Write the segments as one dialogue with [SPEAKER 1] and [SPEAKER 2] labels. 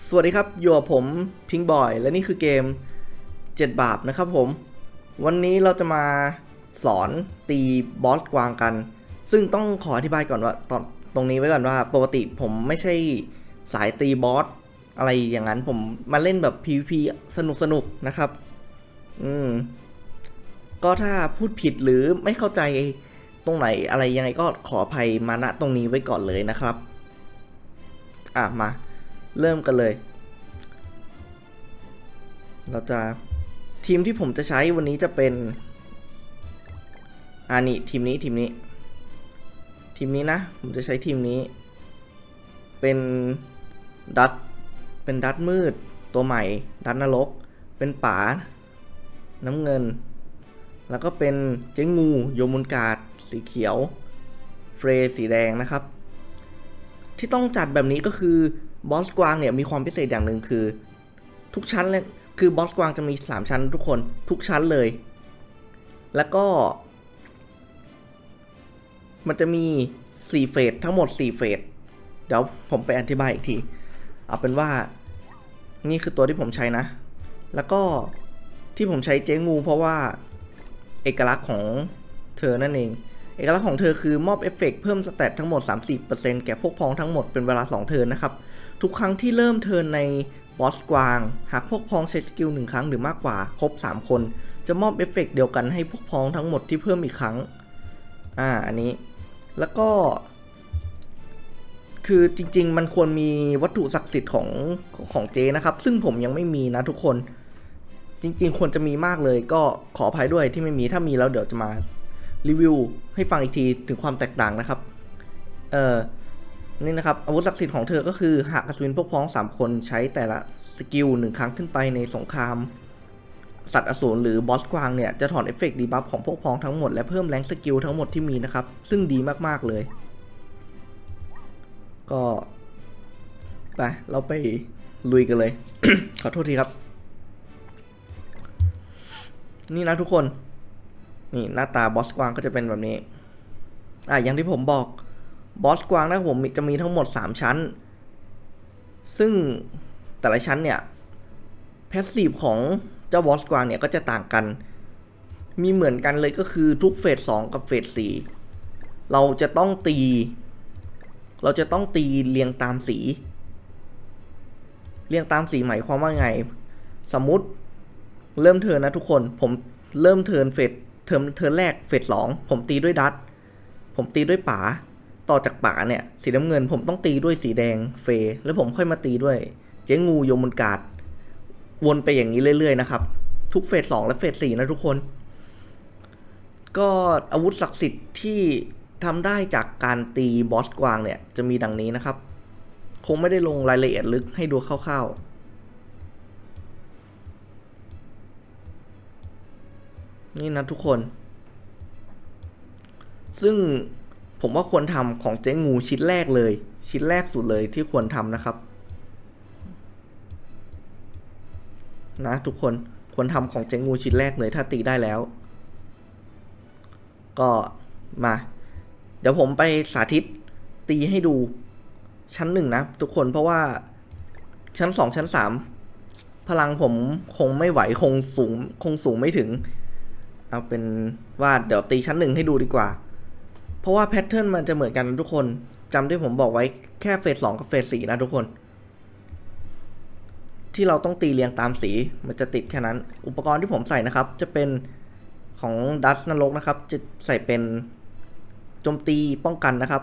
[SPEAKER 1] สวัสดีครับ อยู่กับผมพิงบอย และนี่คือเกม 7 บาปนะครับผม วันนี้เราจะมาสอนตีบอสกวางกัน ซึ่งต้องขออธิบายก่อนว่าตอนตรงนี้ไว้ก่อนว่า ปกติผมไม่ใช่สายตีบอสอะไรอย่างนั้นผมมาเล่นแบบ PVP สนุกสนุกๆนะครับ อืม ก็ถ้าพูดผิดหรือไม่เข้าใจตรงไหนอะไรยังไงก็ขออภัยมาณตรงนี้ไว้ก่อนเลยนะครับ อะมา เริ่มกันเลย เราจะทีมที่ผมจะใช้วันนี้จะเป็นอ่านี่ทีมนี้ทีมนี้ ทีมนี้นะ ผมจะใช้ทีมนี้ เป็นดัตเป็นดัตมืด ตัวใหม่ ดัตนรก เป็นป๋าน้ำเงิน แล้วก็เป็นเจ๊งูโยมุนกาดสีเขียว เฟรสีแดงนะครับ ที่ต้องจัดแบบนี้ก็คือ บอสกวางเนี่ยมีความพิเศษอย่างหนึ่งคือ ทุกชั้นเลยคือบอสกวางจะมี 3 ชั้นทุกคนทุกชั้นเลย แล้วก็ มันจะมี 4 เฟสทั้งหมด 4 เฟสเดี๋ยวผมไปอธิบายอีกที เอาเป็นว่า นี่คือตัวที่ผมใช้นะ แล้วก็ที่ผมใช้เจ๊งูเพราะว่า เอกลักษณ์ของเธอนั่นเอง อกลักษณ์ของเธอคือมอบเอฟเฟกต์เพิ่มสเตตทั้งหมด 30%แก่พวกพ้องทั้งหมดเป็นเวลา 2 เทิร์นนะครับ ทุกครั้งที่เริ่มเทิร์นในบอสกวาง หากพวกพ้องใช้สกิลหนึ่งครั้งหรือมากกว่า ครบ 3 คน จะมอบเอฟเฟกต์เดียวกันให้พวกพ้องทั้งหมดที่เพิ่มอีกครั้ง อ่า อันนี้ แล้วก็ คือจริง ๆ มันควรมีวัตถุศักดิ์สิทธิ์ของของเจนะครับ ซึ่งผมยังไม่มีนะทุกคน จริง ๆ ควรจะมีมากเลย ก็ขออภัยด้วยที่ไม่มี ถ้ามีแล้วเดี๋ยวจะมา รีวิวให้ฟังอีกทีถึงความแตกต่างนะครับ เอ่อ นี่นะครับ อาวุธศักดิ์สิทธิ์ของเธอก็คือ หากอัศวินพวกพ้อง 3 คนใช้แต่ละสกิลหนึ่งครั้งขึ้นไปในสงคราม สัตว์อสูรหรือบอสกวางเนี่ย จะถอนเอฟเฟกต์ดีบัฟของพวกพ้องทั้งหมด และเพิ่มแรงสกิลทั้งหมดที่มีนะครับ ซึ่งดีมากๆเลย ก็ ไป เราไปลุยกันเลย ขอโทษทีครับ นี่นะทุกคน นี่หน้าตาบอสกวางก็จะเป็นแบบนี้ อะอย่างที่ผมบอกบอสกวางนะผมจะมีทั้งหมด 3 ชั้น ซึ่งแต่ละชั้นเนี่ยแพสซีฟของเจ้าบอสกวางเนี่ยก็จะต่างกัน มีเหมือนกันเลยก็คือทุกเฟส2กับเฟส4เราจะต้องตี เราจะต้องตีเรียงตามสี เรียงตามสีหมายความว่าไง สมมุติเริ่มเทินนะทุกคนผมเริ่มเทินเฟส เทิร์นเทิร์นแรกเฟสสองผมตีด้วยดัตผมตีด้วยป๋าต่อจากป๋าเนี่ยสีน้ำเงิน ผมต้องตีด้วยสีแดงเฟย์แล้วผมค่อยมาตีด้วย เจ๊งูโยมุนกาดวนไปอย่างนี้เรื่อยๆนะครับ ทุกเฟสสองและเฟสสี่นะทุกคน ก็อาวุธศักดิ์สิทธิ์ที่ทำได้จากการตีบอสกวางเนี่ยจะมีดังนี้นะครับ คงไม่ได้ลงรายละเอียดลึกให้ดูคร่าวๆ นี่นะทุกคน ซึ่งผมว่าควรทำของเจ๊งูชิ้นแรกเลย ชิ้นแรกสุดเลยที่ควรทำนะครับ นะทุกคนควรทำของเจ๊งูชิ้นแรกเลยถ้าตีได้แล้ว ก็มา เดี๋ยวผมไปสาธิตตีให้ดูชั้นหนึ่งนะ ทุกคนเพราะว่าชั้นสองชั้นสามพลังผมคงไม่ไหวคงสูงคงสูงไม่ถึง เอาเป็นว่าเดี๋ยวตีชั้นหนึ่งให้ดูดีกว่า เพราะว่าแพทเทิร์นมันจะเหมือนกันทุกคนจำที่ผมบอกไว้แค่เฟสสองกับเฟสสี่นะทุกคน ที่เราต้องตีเรียงตามสีมันจะติดแค่นั้น อุปกรณ์ที่ผมใส่นะครับ จะเป็นของดัสนรกนะครับ จะใส่เป็นโจมตีป้องกันนะครับ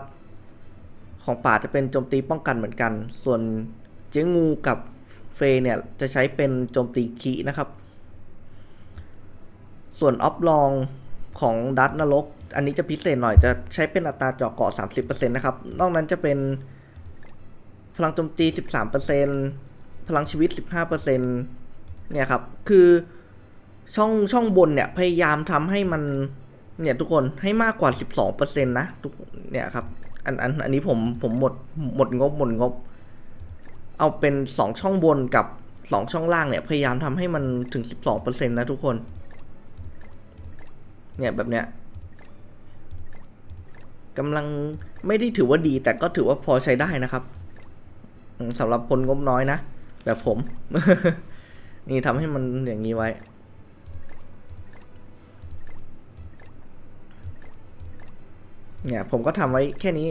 [SPEAKER 1] ของป่าจะเป็นโจมตีป้องกันเหมือนกัน ส่วนเจ๊งูกับเฟเนี่ยจะใช้เป็นโจมตีคีนะครับ ส่วนออฟลองของดัตนรก อันนี้จะพิเศษหน่อยจะใช้เป็นอัตราเจาะเกาะ 30%นะครับ นอกนั้นจะเป็นพลังโจมตี 13%พลังชีวิต 15%เนี่ยครับ คือช่องช่องบนเนี่ย พยายามทำให้มัน เนี่ยทุกคนให้มากกว่า 12%นะทุกเนี่ยครับ อันอันอันนี้ผมผมหมดหมดงบหมดงบ เอาเป็น 2 ช่องบนกับ 2 ช่องล่างเนี่ย พยายามทำให้มันถึง 12%นะทุกคน เนี่ยแบบเนี้ยกำลังไม่ได้ถือว่าดีแต่ก็ถือว่าพอใช้ได้นะครับสำหรับคนงบน้อยนะ แบบผม นี่ทำให้มันอย่างนี้ไว้ เนี่ยผมก็ทำไว้แค่นี้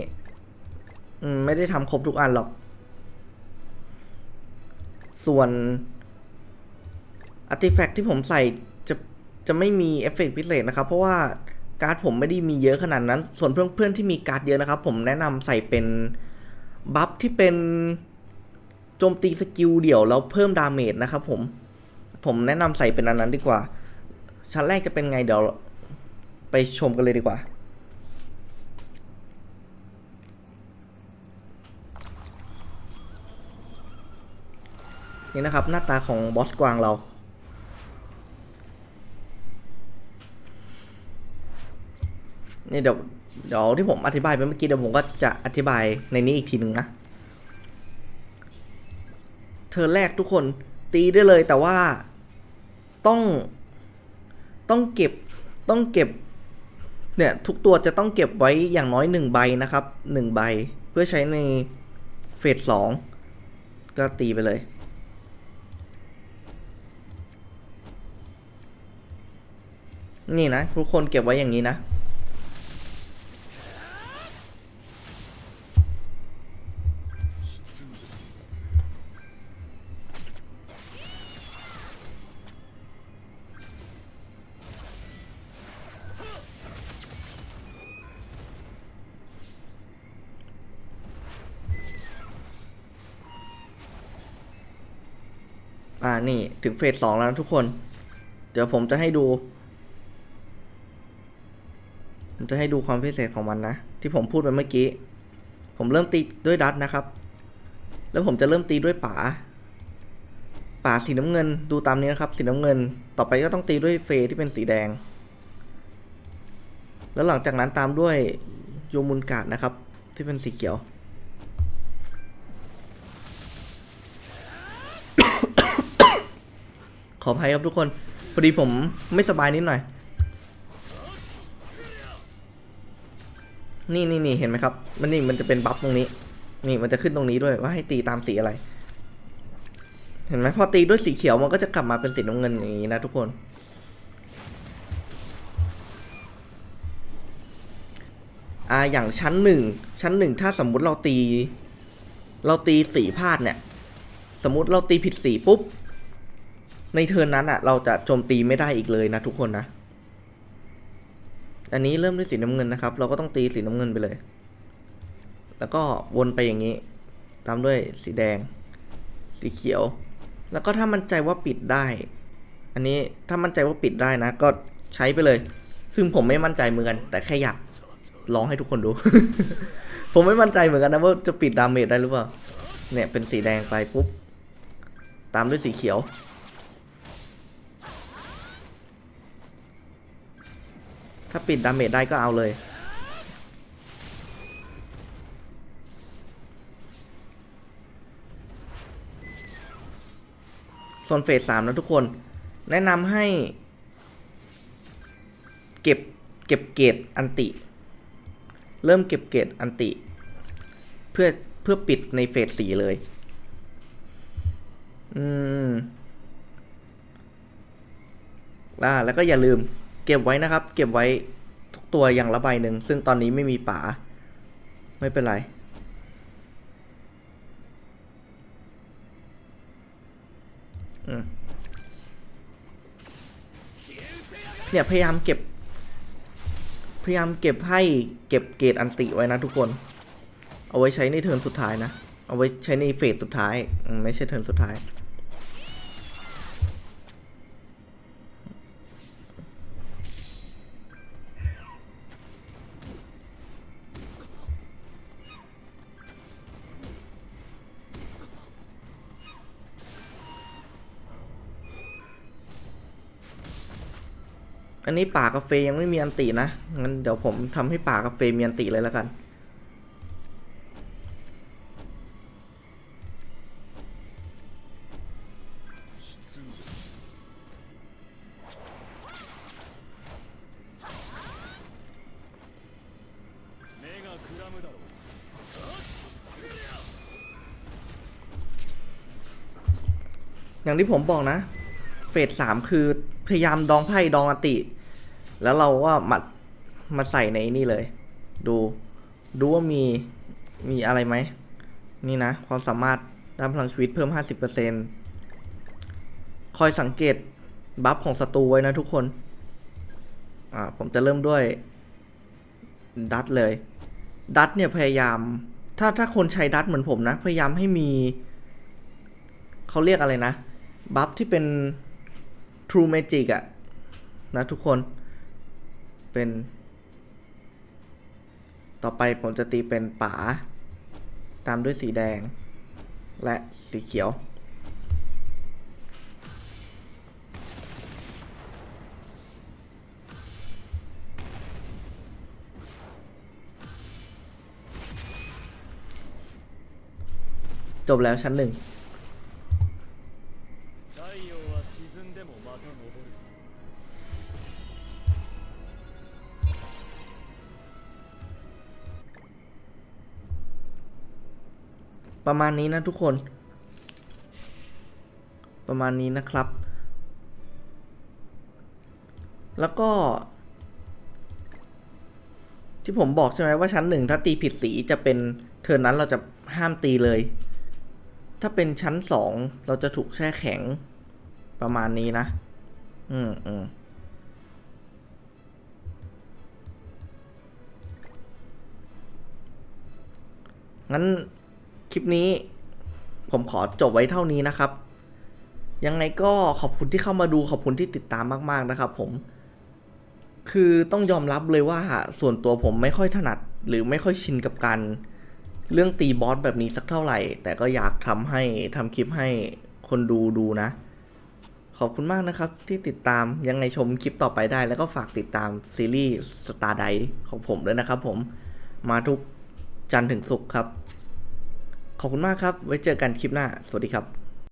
[SPEAKER 1] ไม่ได้ทำครบทุกอันหรอก ส่วนอาร์ติแฟกต์ที่ผมใส่ จะไม่มีเอฟเฟกต์พิเศษนะครับ เพราะว่าการ์ดผมไม่ได้มีเยอะขนาดนั้น ส่วนเพื่อนเพื่อนๆที่มีการ์ดเยอะนะครับ ผมแนะนำใส่เป็นบัฟที่เป็นโจมตีสกิลเดี่ยวแล้วเพิ่มดาเมจนะครับผม ผมแนะนำใส่เป็นอันนั้นดีกว่า ชั้นแรกจะเป็นไงเดี๋ยวไปชมกันเลยดีกว่านี่นะครับหน้าตาของบอสกวางเรา นี่เดี๋ยวเดี๋ยวที่ผมอธิบายไปเมื่อกี้เดี๋ยวผมก็จะอธิบายในนี้อีกทีหนึ่งนะ เธอแรกทุกคนตีได้เลยแต่ว่าต้องต้องเก็บต้องเก็บเนี่ยทุกตัวจะต้องเก็บไว้อย่างน้อยหนึ่งใบนะครับหนึ่งใบเพื่อใช้ในเฟสสองก็ตีไปเลย นี่นะทุกคนเก็บไว้อย่างนี้นะ อ่านี่ถึงเฟสสองแล้วนะทุกคน เดี๋ยวผมจะให้ดู ผมจะให้ดูความพิเศษของมันนะ ที่ผมพูดไปเมื่อกี้ ผมเริ่มตีด้วยดัตนะครับ แล้วผมจะเริ่มตีด้วยป๋าป๋าสีน้ำเงินดูตามนี้นะครับ สีน้ำเงิน ต่อไปก็ต้องตีด้วยเฟที่เป็นสีแดง แล้วหลังจากนั้นตามด้วยโยมุนกาดนะครับ ที่เป็นสีเขียว ขออภัยครับทุกคน พอดีผมไม่สบายนิดหน่อย นี่นี่นี่เห็นไหมครับ มันนี่มันจะเป็นบัฟตรงนี้ นี่มันจะขึ้นตรงนี้ด้วยว่าให้ตีตามสีอะไร เห็นไหมพอตีด้วยสีเขียวมันก็จะกลับมาเป็นสีน้ำเงินอย่างนี้นะทุกคน อ่าอย่างชั้นหนึ่งชั้นหนึ่งถ้าสมมุติเราตี เราตีสีพลาดเนี่ย สมมุติเราตีผิดสีปุ๊บ ในเทิร์นนั้นอะเราจะโจมตีไม่ได้อีกเลยนะทุกคนนะ อันนี้เริ่มด้วยสีน้ำเงินนะครับ เราก็ต้องตีสีน้ำเงินไปเลย แล้วก็วนไปอย่างนี้ ตามด้วยสีแดง สีเขียว แล้วก็ถ้ามั่นใจว่าปิดได้ อันนี้ถ้ามั่นใจว่าปิดได้นะ ก็ใช้ไปเลย ซึ่งผมไม่มั่นใจเหมือนกัน แต่แค่อยากลองให้ทุกคนดู ผมไม่มั่นใจเหมือนกันนะว่าจะปิดดาเมจได้หรือเปล่า เนี่ยเป็นสีแดงไปปุ๊บ ตามด้วยสีเขียว ถ้าปิดดาเมจได้ก็เอาเลย ส่วนเฟสสามนะทุกคน แนะนำให้ เก็บเก็บเกรดอันติ เริ่มเก็บเกรดอันติ เพื่อเพื่อปิดในเฟสสี่เลย อืมอ่าแล้วก็อย่าลืม เก็บไว้นะครับ เก็บไว้ทุกตัวอย่างละใบหนึ่ง ซึ่งตอนนี้ไม่มีป๋า ไม่เป็นไร เนี่ย พยายามเก็บ พยายามเก็บให้เก็บเกรดอันติไว้นะทุกคน เอาไว้ใช้ในเทิร์นสุดท้ายนะ เอาไว้ใช้ในเฟสสุดท้าย ไม่ใช่เทิร์นสุดท้าย อันนี้ป่ากาแฟยังไม่มีอันตินะ งั้นเดี๋ยวผมทำให้ป่ากาแฟมีอันติเลยแล้วกัน อย่างที่ผมบอกนะ เฟสสามคือ พยายามดองไพ่ดองอติ แล้วเราก็มามาใส่ในนี่เลย ดูดูว่ามีมีอะไรไหม นี่นะ ความสามารถด้านพลังชีวิตเพิ่ม 50%คอยสังเกตบัฟของศัตรูไว้นะทุกคน อ่า ผมจะเริ่มด้วย ดัตเลย ดัตเนี่ยพยายาม ถ้าถ้าคนใช้ดัตเหมือนผมนะ พยายามให้มี เขาเรียกอะไรนะ บัฟที่เป็น True Magic อะนะทุกคนเป็น ต่อไปผมจะตีเป็นป๋า ตามด้วยสีแดง และสีเขียว จบแล้วชั้นหนึ่ง ประมาณนี้นะทุกคน ประมาณนี้นะครับ แล้วก็ ที่ผมบอกใช่ไหมว่าชั้นหนึ่งถ้าตีผิดสีจะเป็นเทิร์นนั้นเราจะห้ามตีเลย ถ้าเป็นชั้นสองเราจะถูกแช่แข็งประมาณนี้นะ อืมอืมงั้น คลิปนี้ผมขอจบไว้เท่านี้นะครับ ยังไงก็ขอบคุณที่เข้ามาดูขอบคุณที่ติดตามมาก ๆนะครับ ผม คือต้องยอมรับเลยว่าส่วนตัวผมไม่ค่อยถนัด หรือไม่ค่อยชินกับการเรื่องตีบอสแบบนี้สักเท่าไหร่ แต่ก็อยากทำให้ทำคลิปให้คนดูดูนะ ขอบคุณมากนะครับที่ติดตามยังไงชมคลิปต่อไปได้ แล้วก็ฝากติดตามซีรีส์ Star d i ของผมด้วยนะครับผมมาทุกจันทร์ถึงศุกร์ครับ ขอบคุณมากครับ ไว้เจอกันคลิปหน้า สวัสดีครับ